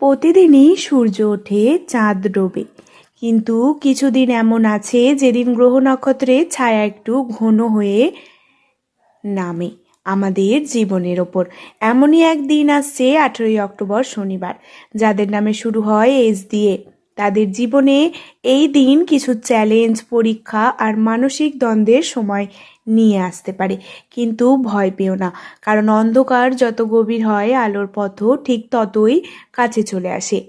প্রতিদিনই সূর্য ওঠে চাঁদ ডোবে। কিন্তু কিছুদিন এমন আছে যেদিন গ্রহ নক্ষত্রের ছায়া একটু ঘন হয়ে নামে আমাদের জীবনের ওপর। এমনই এক দিন আসছে আঠেরোই অক্টোবর শনিবার। যাদের নামে শুরু হয় এস দিয়ে তাদের জীবনে এই দিন কিছু চ্যালেঞ্জ পরীক্ষা আর মানসিক দ্বন্দ্বের সময় নিয়ে আসতে পারে। কিন্তু ভয় পেও না, কারণ অন্ধকার যত গভীর হয় আলোর পথও ঠিক ততই কাছে চলে আসে।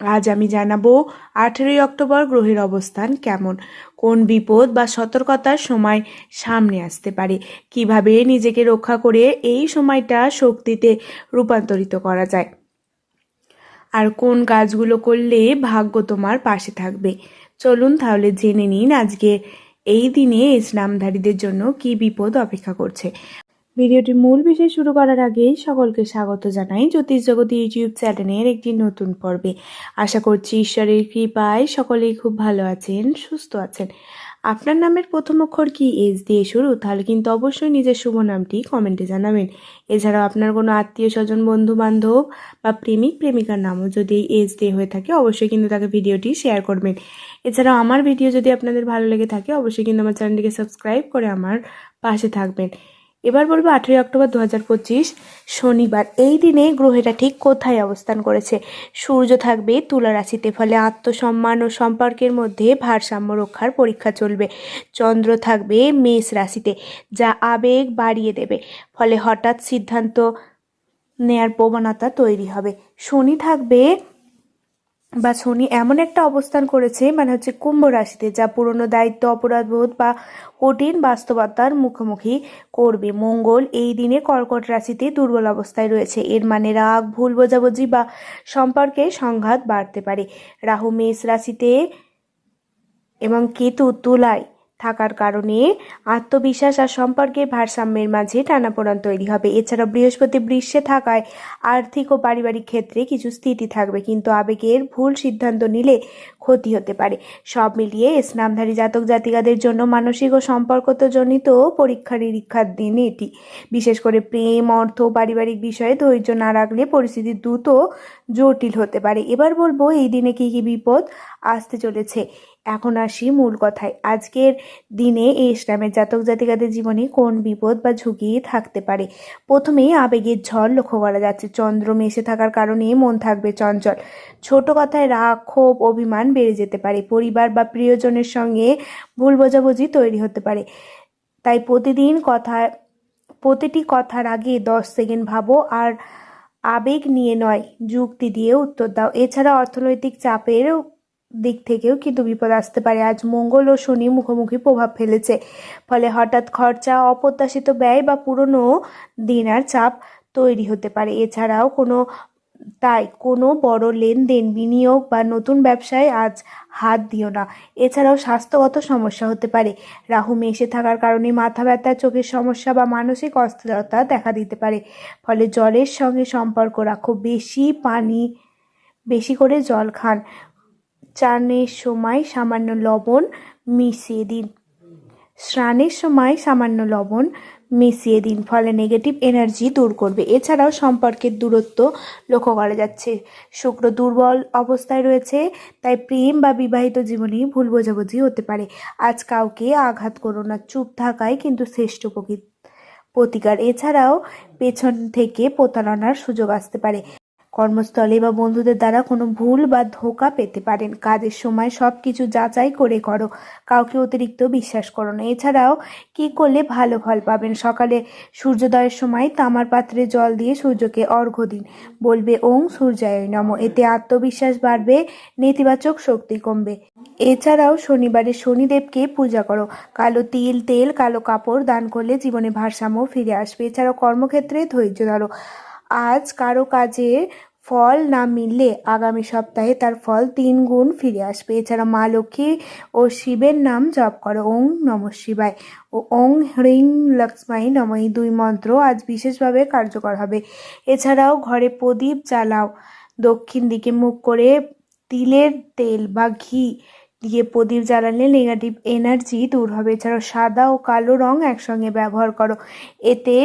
আজ আমি জানাব আঠেরোই অক্টোবর গ্রহের অবস্থান কেমন, কোন বিপদ বা সতর্কতার সময় সামনে আসতে পারে, কীভাবে নিজেকে রক্ষা করে এই সময়টা শক্তিতে রূপান্তরিত করা যায়। আর কোন কাজগুলো করলে ভাগ্য তোমার পাশে থাকবে? চলুন তাহলে জেনে নিন আজকে এই দিনে ইসলামধারীদের জন্য কি বিপদ অপেক্ষা করছে। ভিডিওটির মূল বিষয় শুরু করার আগে সকলকে স্বাগত জানাই জ্যোতিষ জগৎ ইউটিউব চ্যানেলের একটি নতুন পর্বে। আশা করছি ঈশ্বরের কৃপায় সকলেই খুব ভালো আছেন, সুস্থ আছেন। আপনার নামের প্রথম অক্ষর কি? এস দিয়ে শুরু, তাহলে কিন্তু অবশ্যই নিজের শুভ নামটি কমেন্টে জানাবেন। এছাড়াও আপনার কোনো আত্মীয় স্বজন বন্ধু বান্ধব বা প্রেমিক, প্রেমিকার নামও যদি এই এস দিয়ে হয়ে থাকে, অবশ্যই কিন্তু তাকে ভিডিওটি শেয়ার করবেন। এছাড়াও আমার ভিডিও যদি আপনাদের ভালো লেগে থাকে, অবশ্যই কিন্তু আমার চ্যানেলটিকে সাবস্ক্রাইব করে আমার পাশে থাকবেন। এবার বলব আঠেরোই অক্টোবর দু হাজার পঁচিশ, শনিবার। এই দিনে গ্রহেরা ঠিক কোথায় অবস্থান করেছে? সূর্য থাকবে তুলা রাশিতে, ফলে আত্মসম্মান ও সম্পর্কের মধ্যে ভারসাম্য রক্ষার পরীক্ষা চলবে। চন্দ্র থাকবে মেষ রাশিতে, যা আবেগ বাড়িয়ে দেবে, ফলে হঠাৎ সিদ্ধান্ত নেয়ার প্রবণতা তৈরি হবে। শনি থাকবে বা শনি এমন একটা অবস্থান করেছে মানে হচ্ছে কুম্ভ রাশিতে, যা পুরনো দায়িত্ব, অপরাধবোধ বা কঠিন বাস্তবতার মুখোমুখি করবে। মঙ্গল এই দিনে কর্কট রাশিতে দুর্বল অবস্থায় রয়েছে। এর মানে রাগ, ভুল বোঝাবুঝি বা সম্পর্কে সংঘাত বাড়তে পারে। রাহু, মেষ রাশিতে এবং কেতু তুলায় থাকার কারণে আত্মবিশ্বাস আর সম্পর্কের ভারসাম্যের মাঝে টানাপোড়ান তৈরি হবে। এছাড়া বৃহস্পতি বৃষ্যে থাকায় আর্থিক ও পারিবারিক ক্ষেত্রে কিছু স্থিতি থাকবে, কিন্তু আবেগের ভুল সিদ্ধান্ত নিলে ক্ষতি হতে পারে। সব মিলিয়ে স্নামধারী জাতক জাতিকাদের জন্য মানসিক ও সম্পর্কতজনিত পরীক্ষা নিরীক্ষার দিন এটি। বিশেষ করে প্রেম, অর্থ পারিবারিক বিষয়ে ধৈর্য না রাখলে পরিস্থিতি দ্রুত জটিল হতে পারে। এবার বলব, এই দিনে কি কি বিপদ আসতে চলেছে? এখন আসি মূল কথায়। আজকের দিনে এই ইসলামের জাতক জাতিকাদের জীবনে কোন বিপদ বা ঝুঁকি থাকতে পারে? প্রথমেই আবেগের ঝড় লক্ষ্য করা যাচ্ছে। চন্দ্র মেশে থাকার কারণে মন থাকবে চঞ্চল। ছোট কথায় রাগ, ক্ষোভ, অভিমান বেড়ে যেতে পারে। পরিবার বা প্রিয়জনের সঙ্গে ভুল বোঝাবুঝি তৈরি হতে পারে। তাই প্রতিদিন কথা, প্রতিটি কথার আগে দশ সেকেন্ড ভাবো আর আবেগ নিয়ে নয়, যুক্তি দিয়ে উত্তর দাও। এছাড়া অর্থনৈতিক চাপের দিক থেকেও কিন্তু বিপদ আসতে পারে। আজ মঙ্গল ও শনি মুখোমুখি প্রভাব ফেলেছে। ফলে হঠাৎ খরচা, অপ্রত্যাশিত ব্যয় বা পুরনো দিনার চাপ তৈরি হতে পারে। এছাড়াও কোনো, তাই কোনো বড় লেনদেন, বিনিয়োগ বা নতুন ব্যবসায় আজ হাত দিও না। এছাড়াও স্বাস্থ্যগত সমস্যা হতে পারে। রাহু মেশে থাকার কারণে মাথা ব্যথা চোখের সমস্যা বা মানসিক অস্থিরতা দেখা দিতে পারে। ফলে জলের সঙ্গে সম্পর্ক রাখো। বেশি পানি, বেশি করে জল খান। চানের সময় সামান্য লবণ মিশিয়ে দিন। স্নানের সময় সামান্য লবণ মিশিয়ে দিন, ফলে নেগেটিভ এনার্জি দূর করবে। এছাড়াও সম্পর্কের দূরত্ব লক্ষ্য করা যাচ্ছে। শুক্র দুর্বল অবস্থায় রয়েছে, তাই প্রেম বা বিবাহিত জীবনে ভুল বোঝাবুঝি হতে পারে। আজ কাউকে আঘাত করো না, চুপ থাকাই কিন্তু শ্রেষ্ঠ প্রতিকার। এছাড়াও পেছন থেকে প্রতারণার সুযোগ আসতে পারে। কর্মস্থলে বা বন্ধুদের দ্বারা কোনো ভুল বা ধোকা পেতে পারেন। কাজের সময় সব কিছু যাচাই করে করো। কাউকে অতিরিক্ত বিশ্বাস করো না। এছাড়াও, কি করলে ভালো ফল পাবেন? সকালে সূর্যোদয়ের সময় তামার পাত্রে জল দিয়ে সূর্যকে অর্ঘ্য দিন। বলবে, ওং সূর্যায় নম। এতে আত্মবিশ্বাস বাড়বে, নেতিবাচক শক্তি কমবে। এছাড়াও, শনিবারে শনিদেবকে পূজা করো। কালো তিল, তেল, কালো কাপড় দান করলে জীবনে ভারসাম্য ফিরে আসবে। এছাড়াও কর্মক্ষেত্রে ধৈর্য ধরো। আজ কারও কাজে ফল না মিললে আগামী সপ্তাহে তার ফল তিন গুণ ফিরে আসবে। এছাড়া মা লক্ষ্মী ও শিবের নাম জপ করো। ওং নম শিবায়। ও ওং হ্রিং লক্ষ্মাই নম। এই দুই মন্ত্র আজ বিশেষভাবে কার্যকর হবে। এছাড়াও ঘরে প্রদীপ জ্বালাও। দক্ষিণ দিকে মুখ করে তিলের তেল বা ঘি দিয়ে প্রদীপ জ্বালালে নেগেটিভ এনার্জি দূর হবে। এছাড়াও সাদা ও কালো রং একসঙ্গে ব্যবহার করো। এতে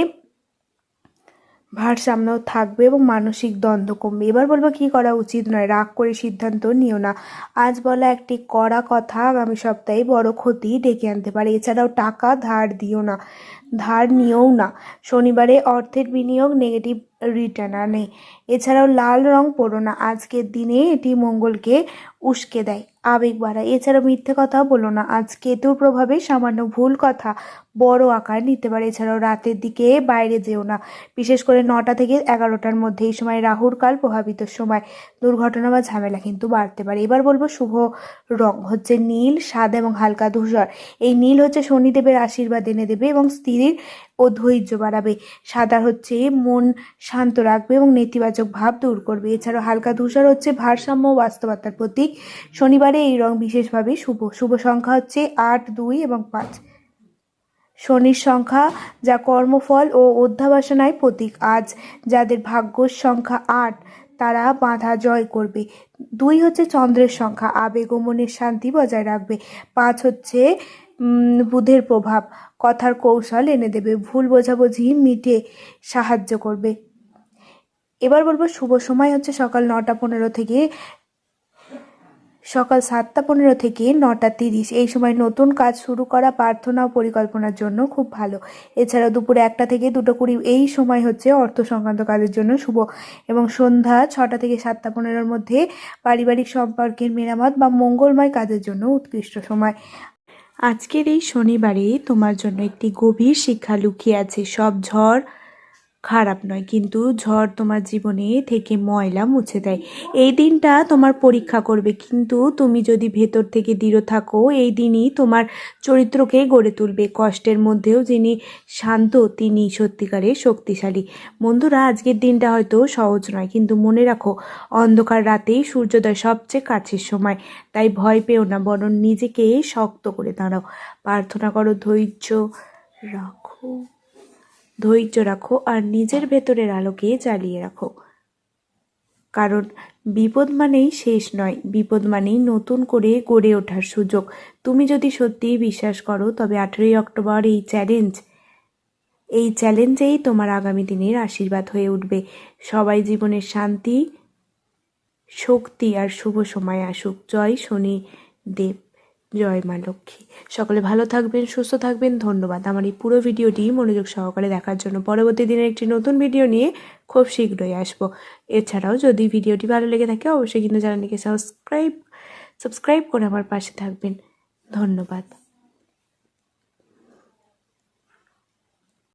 ভারসাম্য থাকবে এবং মানসিক দ্বন্দ্ব কমবে। এবার বলব কি করা উচিত নয়, রাগ করে সিদ্ধান্ত নিও না। আজ বলা একটি কড়া কথা, আগামী সপ্তাহে বড় ক্ষতি ডেকে আনতে পারে। এছাড়াও টাকা ধার দিও না, ধার নিও না। শনিবারে অর্থের বিনিয়োগ নেগেটিভ রিটার্ন আনে। এছাড়াও লাল রং পড়ো না, আজকের দিনে এটি মঙ্গলকে উস্কে দেয়। আবেগ বাড়ায়। এছাড়াও মিথ্যে কথা বলো না, আজ কেতুর প্রভাবে সামান্য ভুল কথা বড় আকার নিতে পারে। এছাড়াও রাতের দিকে বাইরে যেও না। বিশেষ করে নটা থেকে এগারোটার মধ্যে এই সময় রাহুর কাল প্রভাবিত সময়। দুর্ঘটনা বা ঝামেলা কিন্তু বাড়তে পারে। এবার বলব শুভ রং। হচ্ছে নীল, সাদা এবং হালকা ধূসর। এই নীল হচ্ছে শনিদেবের আশীর্বাদ এনে দেবে এবং স্ত্রীর ও ধৈর্য বাড়াবে। সাদা হচ্ছে মন শান্ত রাখবে এবং নেতিবাচক ভাব দূর করবে। এছাড়াও হালকা ধূসর হচ্ছে ভারসাম্য বাস্তবতার প্রতীক। শনিবারে এই রং বিশেষভাবে শুভ। শুভ সংখ্যা হচ্ছে আট, দুই এবং পাঁচ। শনির সংখ্যা, যা কর্মফল ও অধ্যাবাসনায় প্রতীক। আজ যাদের ভাগ্যর সংখ্যা আট, তারা বাধা জয় করবে। দুই হচ্ছে চন্দ্রের সংখ্যা, আবেগ ও মনের শান্তি বজায় রাখবে। পাঁচ হচ্ছে বুধের প্রভাব, কথার কৌশল এনে দেবে। ভুল বোঝাবুঝি মিটে সাহায্য করবে। এবার বলব, শুভ সময় হচ্ছে সকাল নটা পনেরো থেকে সকাল সাতটা পনেরো থেকে নটা তিরিশ। এই সময় নতুন কাজ শুরু করা প্রার্থনা ও পরিকল্পনার জন্য খুব ভালো। এছাড়াও দুপুরে একটা থেকে দুটো কুড়ি এই সময় হচ্ছে অর্থ সংক্রান্ত কাজের জন্য শুভ। এবং সন্ধ্যা ছটা থেকে সাতটা পনেরোর মধ্যে পারিবারিক সম্পর্কের মেরামত বা মঙ্গলময় কাজের জন্য উৎকৃষ্ট সময়। আজকের এই শনিবারে তোমার জন্য একটি গভীর শিক্ষা লুকিয়ে আছে। সব ঝড় খারাপ নয়, কিন্তু ঝড় তোমার জীবনে থেকে ময়লা মুছে দেয়। এই দিনটা তোমার পরীক্ষা করবে, কিন্তু তুমি যদি ভেতর থেকে দৃঢ় থাকো, এই দিনই তোমার চরিত্রকে গড়ে তুলবে। কষ্টের মধ্যেও যিনি শান্ত, তিনি সত্যিকারে শক্তিশালী। বন্ধুরা, আজকের দিনটা হয়তো সহজ নয়, কিন্তু মনে রাখো, অন্ধকার রাতেই সূর্যোদয় সবচেয়ে কাছের সময়। তাই ভয় পেও না, বরং নিজেকে শক্ত করে দাঁড়াও। প্রার্থনা করো, ধৈর্য রাখো। ধৈর্য রাখো আর নিজের ভেতরের আলোকে জ্বালিয়ে রাখো। কারণ বিপদ মানেই শেষ নয়, বিপদ মানেই নতুন করে গড়ে ওঠার সুযোগ। তুমি যদি সত্যিই বিশ্বাস করো, তবে আঠেরোই অক্টোবর এই চ্যালেঞ্জ, এই চ্যালেঞ্জেই তোমার আগামী দিনের আশীর্বাদ হয়ে উঠবে। সবাই জীবনের শান্তি, শক্তি আর শুভ সময় আসুক। জয় শনি দেব জয় মা লক্ষ্মী। সকলে ভালো থাকবেন, সুস্থ থাকবেন, ধন্যবাদ। আমার এই পুরো ভিডিওটি মনোযোগ সহকারে দেখার জন্য পরবর্তী দিনের একটি নতুন ভিডিও নিয়ে খুব শীঘ্রই আসব। এছাড়াও যদি ভিডিওটি ভালো লেগে থাকে, অবশ্যই কিন্তু চ্যানেলটিকে সাবস্ক্রাইব সাবস্ক্রাইব করে আমার পাশে থাকবেন। ধন্যবাদ।